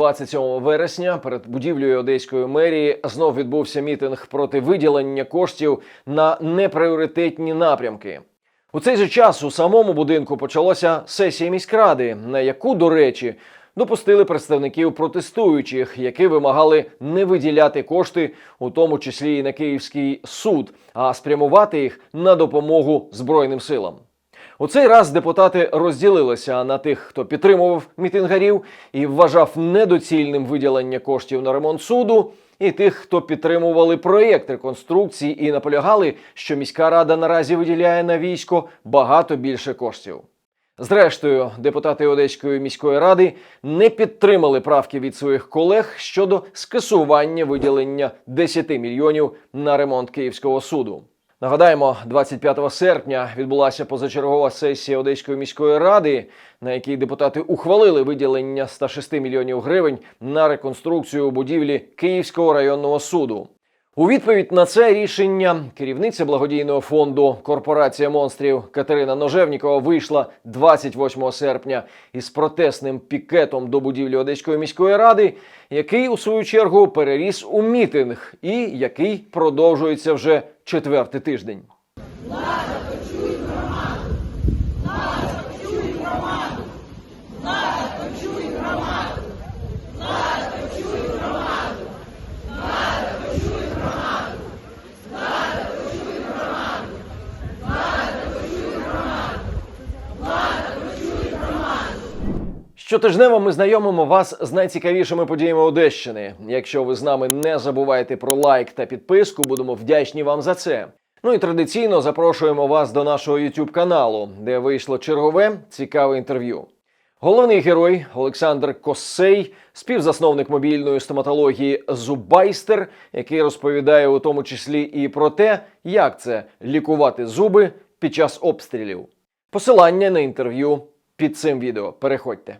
27 вересня перед будівлею одеської мерії знов відбувся мітинг проти виділення коштів на непріоритетні напрямки. У цей же час у самому будинку почалася сесія міськради, на яку, до речі, допустили представників протестуючих, які вимагали не виділяти кошти, у тому числі і на Київський суд, а спрямувати їх на допомогу Збройним силам. У цей раз депутати розділилися на тих, хто підтримував мітингарів і вважав недоцільним виділення коштів на ремонт суду, і тих, хто підтримували проєкт реконструкції і наполягали, що міська рада наразі виділяє на військо багато більше коштів. Зрештою, депутати Одеської міської ради не підтримали правки від своїх колег щодо скасування виділення 10 мільйонів на ремонт Київського суду. Нагадаємо, 25 серпня відбулася позачергова сесія Одеської міської ради, на якій депутати ухвалили виділення 106 мільйонів гривень на реконструкцію будівлі Київського районного суду. У відповідь на це рішення керівниця благодійного фонду Корпорація монстрів Катерина Ножевнікова вийшла 28 серпня із протестним пікетом до будівлі Одеської міської ради, який у свою чергу переріс у мітинг і який продовжується вже четвертий тиждень. Щотижнево ми знайомимо вас з найцікавішими подіями Одещини. Якщо ви з нами не забувайте про лайк та підписку, будемо вдячні вам за це. Ну і традиційно запрошуємо вас до нашого YouTube каналу, де вийшло чергове цікаве інтерв'ю. Головний герой Олександр Коссей, співзасновник мобільної стоматології Зубайстер, який розповідає у тому числі і про те, як це лікувати зуби під час обстрілів. Посилання на інтерв'ю під цим відео. Переходьте.